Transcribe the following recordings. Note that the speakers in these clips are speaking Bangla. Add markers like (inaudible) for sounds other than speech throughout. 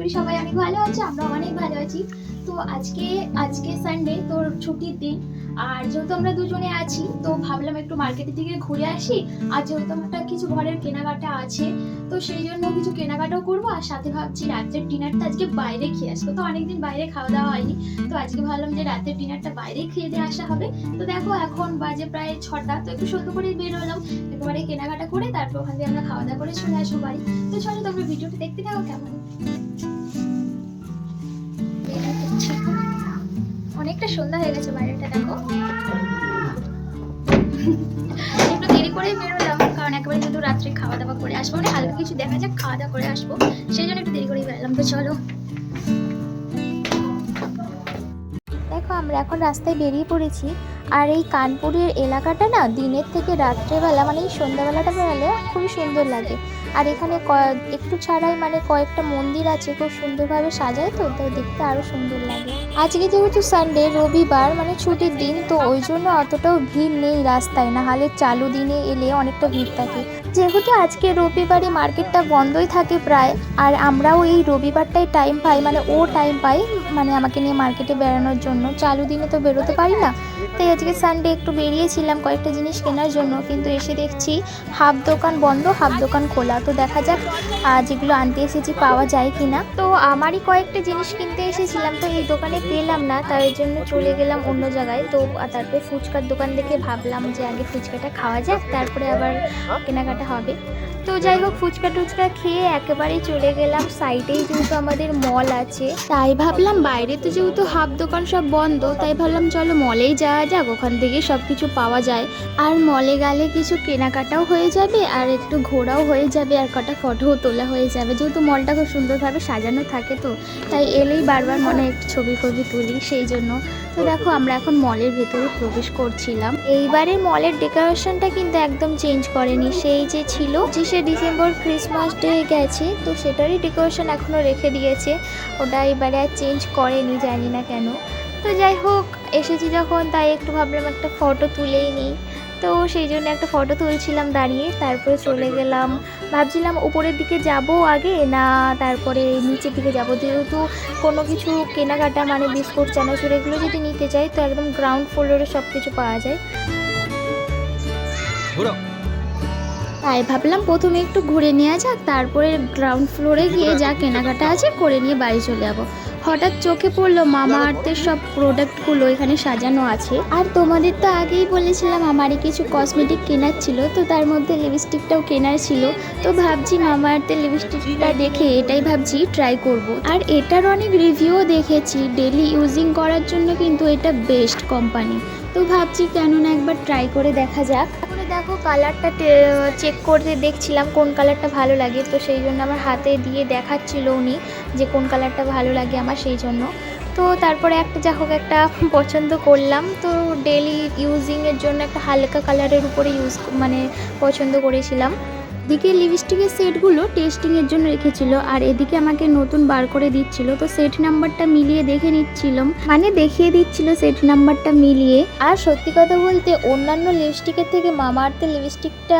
করি সবাই অনেক ভালো আছে আমরা অনেক ভালো আছি। তো আজকে আজকে সানডে তোর ছুটির দিন। আর যেহেতু আমরা দুজনে আছি, তো ভাবলাম একটু মার্কেটের দিকে ঘুরে আসি। আর যেহেতু আমার কিছু ঘরের কেনাকাটা আছে, তো সেই জন্য কিছু কেনাকাটাও করব। আর সাথে ভাবছি রাতের ডিনারটা আজকে বাইরে খেয়ে আসব। তো অনেকদিন বাইরে খাওয়া দাওয়া হয়নি। তো আজকে ভাবলাম যে রাতের ডিনারটা বাইরে খেয়ে দিয়ে আসা হবে। তো দেখো এখন বাজে প্রায় ছটা। তো একটু সুন্দর করে বের হলাম। একেবারে কেনাকাটা করে তারপর ওখান থেকে আমরা খাওয়া দাওয়া করে চলে আসব বাড়ি। তো চলো তোমরা ভিডিওটা দেখতে থাকো, কেমন? অনেকটা সন্ধ্যা হয়ে গেছে বাইরেটা, দেখো। একটু দেরি করেই বেরোলাম, কারণ একেবারে কিন্তু রাত্রে খাওয়া দাওয়া করে আসব। মানে হালকা কিছু দেখা যাক খাওয়া দাওয়া করে আসব। সেই জন্য একটু দেরি করেই বেরোলাম। তো চলো। দেখো, আমরা এখন রাস্তায় বেরিয়ে পড়েছি। আর এই কানপুরের এলাকাটা না দিনের থেকে রাত্রেবেলা মানে এই সন্ধ্যাবেলাটা বেড়ালে খুবই সুন্দর লাগে। আর এখানে একটু ছাড়াই মানে কয়েকটা মন্দির আছে, খুব সুন্দরভাবে সাজায় তো, তাই দেখতে আরও সুন্দর লাগে। আজকে যেহেতু সানডে রবিবার মানে ছুটির দিন, তো ওই জন্য অতটাও ভিড় নেই রাস্তায়। না হলে চালু দিনে এলে অনেকটা ভিড় থাকে। যেহেতু আজকে রবিবারে মার্কেটটা বন্ধই থাকে প্রায়, আর আমরাও এই রবিবারটাই টাইম পাই মানে ও টাইম পাই মানে আমাকে নিয়ে মার্কেটে বেড়ানোর জন্য। চালু দিনে তো বেরোতে পারি না। তাই আজকে সানডে একটু বেরিয়েছিলাম কয়েকটা জিনিস কেনার জন্য, কিন্তু এসে দেখছি হাফ দোকান বন্ধ, হাফ দোকান খোলা। তো দেখা যাক যেগুলো আনতে এসেছি পাওয়া যায় কি না তো আমারই কয়েকটা জিনিস কিনতে এসেছিলাম, তো এই দোকানে পেলাম না, তাই জন্য চলে গেলাম অন্য জায়গায়। তো তারপরে ফুচকার দোকান দেখে ভাবলাম যে আগে ফুচকাটা খাওয়া যাক, তারপরে আবার কেনাকাটা হবে। তো যাই হোক, ফুচকা টুচকা খেয়ে একেবারেই চলে গেলাম। সাইডেই যেহেতু আমাদের মল আছে, তাই ভাবলাম বাইরে তো যেহেতু হাফ দোকান সব বন্ধ, তাই ভাবলাম চলো মলেই যাওয়া যাক, ওখান থেকে সব কিছু পাওয়া যায়। আর মলে গেলে কিছু কেনাকাটাও হয়ে যাবে, আর একটু ঘোরাও হয়ে যাবে, আর কটা ফটোও তোলা হয়ে যাবে। যেহেতু মলটা খুব সুন্দরভাবে সাজানো থাকে তো, তাই এলেই বারবার মনে একটু ছবি ফবি তুলি, সেই জন্য। তো দেখো, আমরা এখন মলের ভেতরে প্রবেশ করছিলাম। এইবারে মলের ডেকোরেশনটা কিন্তু একদম চেঞ্জ করেনি। সেই যে ছিল, পঁচিশে ডিসেম্বর ক্রিসমাস ডে গেছে, তো সেটারই ডেকোরেশন এখনও রেখে দিয়েছে। ওটা এবারে আর চেঞ্জ করেনি, জানি না কেন। তো যাই হোক এসেছি যখন তাই একটু ভাবলাম একটা ফটো তুলেই নিই। তো সেই জন্য একটা ফটো তুলছিলাম দাঁড়িয়ে তারপরে চলে গেলাম। ভাবছিলাম উপরের দিকে যাব আগে না তারপরে নিচের দিকে যাব। যেহেতু কোনো কিছু কেনাকাটা মানে বিস্কুট চানাচুর এগুলো যদি নিতে চাই তো একদম গ্রাউন্ড ফ্লোরে সব কিছু পাওয়া যায়। তাই ভাবলাম প্রথমে একটু ঘুরে নেওয়া যাক, তারপরে গ্রাউন্ড ফ্লোরে গিয়ে যা কেনাকাটা আছে করে নিয়ে বাড়ি চলে যাব। হঠাৎ চোখে পড়ল মামা আর্থের সব প্রোডাক্টগুলো এখানে সাজানো আছে। আর তোমাদের তো আগেই বলেছিলাম আমারই কিছু কসমেটিক কেনার ছিল, তো তার মধ্যে লিপস্টিকটাও কেনার ছিল। তো ভাবছি মামা আর্থের লিপস্টিকটা দেখে এটাই ভাবছি ট্রাই করব। আর এটার অনেক রিভিউও দেখেছি ডেলি ইউজিং করার জন্য কিন্তু এটা বেস্ট কোম্পানি তো ভাবছি কেন না একবার ট্রাই করে দেখা যাক। দেখো কালারটা চেক করতে দেখছিলাম কোন কালারটা ভালো লাগে, তো সেই জন্য আমার হাতে দিয়ে দেখাচ্ছিল উনি যে কোন কালারটা ভালো লাগে আমার সেই জন্য। তো তারপরে একটা যা হোক একটা (laughs) পছন্দ করলাম, তো ডেলি ইউজিংয়ের জন্য একটা হালকা কালারের উপরে ইউজ মানে পছন্দ করেছিলাম। এদিকে লিপস্টিকের সেটগুলো টেস্টিংয়ের জন্য রেখেছিল, আর এদিকে আমাকে নতুন বার করে দিচ্ছিল। তো সেট নাম্বারটা মিলিয়ে দেখে নিচ্ছিলাম। মানে দেখিয়ে দিচ্ছিল সেট নাম্বারটা মিলিয়ে। আর সত্যি কথা বলতে, অন্যান্য লিপস্টিকের থেকে মামা আর্থের লিপস্টিকটা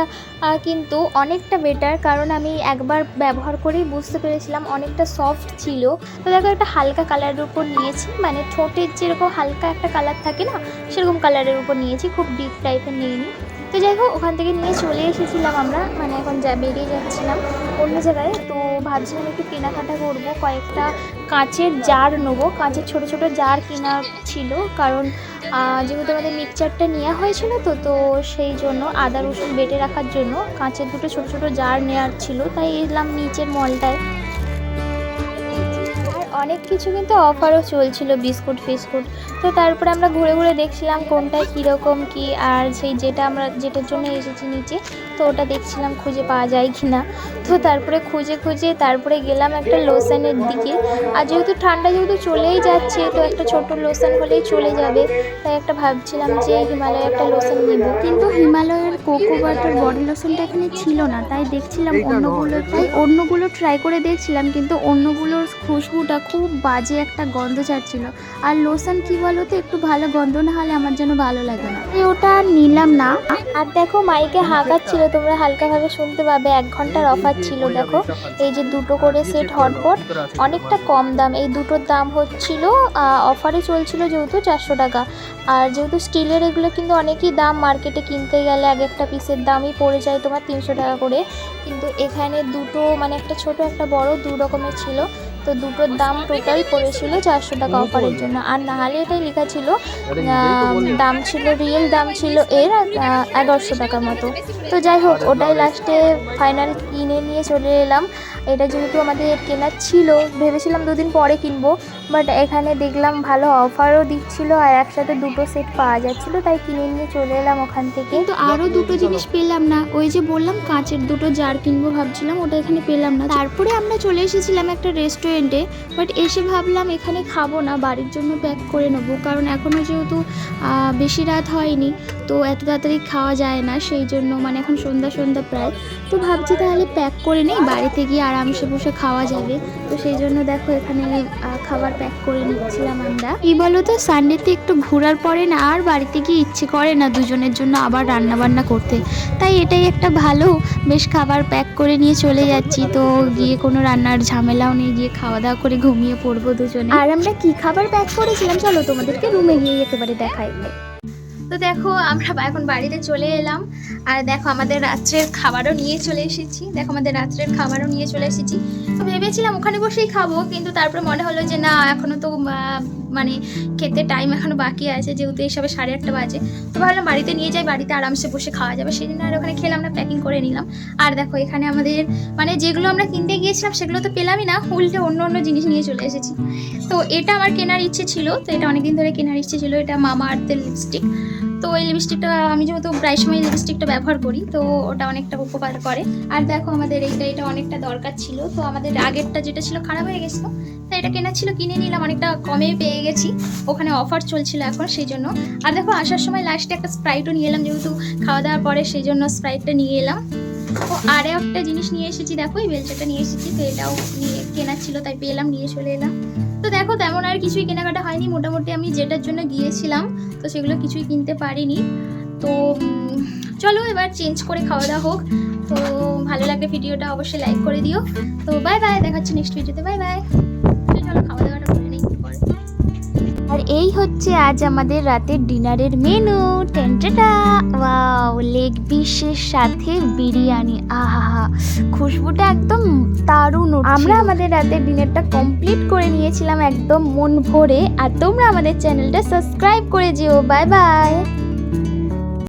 কিন্তু অনেকটা বেটার কারণ আমি একবার ব্যবহার করেই বুঝতে পেরেছিলাম অনেকটা সফট ছিল। তো দেখো, একটা হালকা কালারের উপর নিয়েছি। মানে ঠোঁটের যেরকম হালকা একটা কালার থাকে না, সেরকম কালারের উপর নিয়েছি। খুব ডিপ টাইপের নিইনি। তো যাই হোক, ওখান থেকে নিয়ে চলে এসেছিলাম আমরা। মানে এখন যা বেরিয়ে যাচ্ছিলাম অন্য জায়গায়। তো ভাবছিলাম একটু কেনাকাটা করব, কয়েকটা কাঁচের জার নেব। কাঁচের ছোট ছোট জার কেনা ছিল, কারণ যেহেতু আমাদের মিক্সচারটা নেওয়া হয়েছিল তো তো সেই জন্য আদা, রসুন বেটে রাখার জন্য কাঁচের দুটো ছোট ছোট জার নেওয়ার ছিল। তাই এলাম নিচের মলটায়। অনেক কিছু কিন্তু অফারও চলছিল, বিস্কুট, ফিস্কুট। তো তারপরে আমরা ঘুরে ঘুরে দেখছিলাম কোনটা কীরকম কি, আর সেই যেটা আমরা, যেটার জন্য এসেছি নিচে তো ওটা দেখছিলাম খুঁজে পাওয়া যায় কি না তো তারপরে খুঁজে খুঁজে তারপরে গেলাম একটা লোশনের দিকে। আর যেহেতু ঠান্ডা যেহেতু চলেই যাচ্ছে তো একটা ছোট লোশন হলেই চলে যাবে। তাই একটা ভাবছিলাম যে হিমালয় একটা লোশন নেব। কিন্তু হিমালয়ের কোকো বাটার বডি লোশনটা এখানে ছিল না। তাই দেখছিলাম অন্যগুলো তাই অন্যগুলো ট্রাই করে দেখছিলাম কিন্তু অন্যগুলোর খুশবুটা খুব বাজে একটা গন্ধ ছাড়ছিল। আর লোশন কি বলো তো একটু ভালো গন্ধ না হলে আমার যেন ভালো লাগে না। ওটা আর নিলাম না। আর দেখো মাইকে হাঁকাচ্ছিল তোমরা হালকাভাবে শুনতে পাবে এক ঘণ্টার অফার ছিল দেখো। এই যে দুটো করে সেট হটপট অনেকটা কম দাম। এই দুটোর দাম হচ্ছিল অফারে চলছিল যেহেতু চারশো টাকা। আর যেহেতু স্টিলের এগুলো কিন্তু অনেকই দাম মার্কেটে কিনতে গেলে এক একটা পিসের দামই পড়ে যায় তোমার তিনশো টাকা করে। কিন্তু এখানে দুটো মানে একটা ছোট একটা বড় দু রকমের ছিল। তো দুটোর দাম টোটাল পড়েছিল চারশো টাকা অফারের জন্য। আর নাহলে এটাই লেখা ছিল দাম ছিল রিয়েল দাম ছিল এর এগারোশো টাকার মতো। তো যাই হোক ওটাই লাস্টে ফাইনাল কিনে নিয়ে চলে এলাম। এটা যেহেতু আমাদের কেনার ছিল ভেবেছিলাম দুদিন পরে কিনবো বাট এখানে দেখলাম ভালো অফারও দিচ্ছিল আর একসাথে দুটো সেট পাওয়া যাচ্ছিল তাই কিনে নিয়ে চলে এলাম ওখান থেকে। কিন্তু আরও দুটো জিনিস পেলাম না ওই যে বললাম কাঁচের দুটো জার কিনবো ভাবছিলাম ওটা এখানে পেলাম না। তারপরে আমরা চলে এসেছিলাম একটা রেস্টুরেন্টে বাট এসে ভাবলাম এখানে খাব না বাড়ির জন্য প্যাক করে নেব কারণ এখনও যেহেতু বেশি রাত হয়নি তো এত তাড়াতাড়ি খাওয়া যায় না, সেই জন্য মানে এখন সন্ধ্যা সন্ধ্যা প্রায়। তো ভাবছি তাহলে প্যাক করে নেই, বাড়িতে গিয়ে আরামসে বসে খাওয়া যাবে। তো সেই জন্য দেখো এখানে খাবার প্যাক করে নিচ্ছিলাম আমরা। কি বলো তো সানডেতে একটু ঘোরার পরে না আর বাড়িতে গিয়ে ইচ্ছে করে না দুজনের জন্য আবার রান্না বান্না করতে। তাই এটাই একটা ভালো, বেশ খাবার প্যাক করে নিয়ে চলে যাচ্ছি। তো গিয়ে কোনো রান্নার ঝামেলাও নেই, গিয়ে খাওয়া দাওয়া করে ঘুমিয়ে পড়ব দুজনে। আর আমরা কি খাবার প্যাক করেছিলাম, চলো তোমাদেরকে রুমে গিয়ে একেবারে দেখাই। তো দেখো, আমরা এখন বাড়িতে চলে এলাম। আর দেখো, আমাদের রাত্রের খাবারও নিয়ে চলে এসেছি। দেখো, আমাদের রাত্রের খাবারও নিয়ে চলে এসেছি। তো ভেবেছিলাম ওখানে বসেই খাব, কিন্তু তারপরে মনে হলো যে না, এখনও তো মানে খেতে টাইম এখনও বাকি আছে, যেহেতু এই সবে সাড়ে আটটা বাজে। তো ভাবলাম বাড়িতে নিয়ে যাই, বাড়িতে আরামসে বসে খাওয়া যাবে। সেই জন্য আর ওখানে খেলাম না প্যাকিং করে নিলাম। আর দেখো, এখানে আমাদের মানে যেগুলো আমরা কিনতে গিয়েছিলাম, সেগুলো তো পেলামই না, উল্টে অন্য অন্য জিনিস নিয়ে চলে এসেছি। তো এটা আমার কেনার ইচ্ছে ছিল, তো এটা অনেকদিন ধরে কেনার ইচ্ছে ছিল, এটা মামা আর্থের লিপস্টিক তো এই লিপস্টিকটা আমি যেহেতু প্রায় সময় লিপস্টিকটা ব্যবহার করি, তো ওটা অনেকটা উপকার করে। আর দেখো, আমাদের এইটা, এটা অনেকটা দরকার ছিল, তো আমাদের আগেরটা যেটা ছিল খারাপ হয়ে গেছিল তাই এটা কেনা ছিল, কিনে নিলাম, অনেকটা কমে পেয়ে গেছি। ওখানে অফার চলছিল এখন সেই জন্য আর দেখো, আসার সময় লাস্টে একটা স্প্রাইটও নিয়ে এলাম, যেহেতু খাওয়া দাওয়ার পরে সেই জন্য স্প্রাইটটা নিয়ে এলাম। ও আর একটা জিনিস নিয়ে এসেছি, দেখো, এই বেলচাটা নিয়ে এসেছি তো, এটাও নিয়ে কেনার ছিল, তাই পেলাম নিয়ে চলে এলাম। তো দেখো, তেমন আর কিছুই কেনাকাটা হয়নি। মোটামুটি আমি যেটার জন্য গিয়েছিলাম, তো সেগুলো কিছুই কিনতে পারিনি। তো চলো এবার চেঞ্জ করে খাওয়া দাওয়া হোক। তো ভালো লাগলে ভিডিওটা, অবশ্যই লাইক করে দিও। তো বাই বাই দেখাচ্ছি নেক্সট ভিডিওতে বাই বাই চলো, খাওয়া পরে আর এই হচ্ছে আজ আমাদের রাতের ডিনারের মেনু। টেন্টাটা ওয়াও, লেগ পিসের সাথে বিরিয়ানি। আহা খুশবুটা একদম দারুণ আমরা আমাদের রাতের ডিনারটা কমপ্লিট করে নিয়েছিলাম একদম মন ভরে। আর তোমরা আমাদের চ্যানেলটা সাবস্ক্রাইব করে যেও। Bye bye.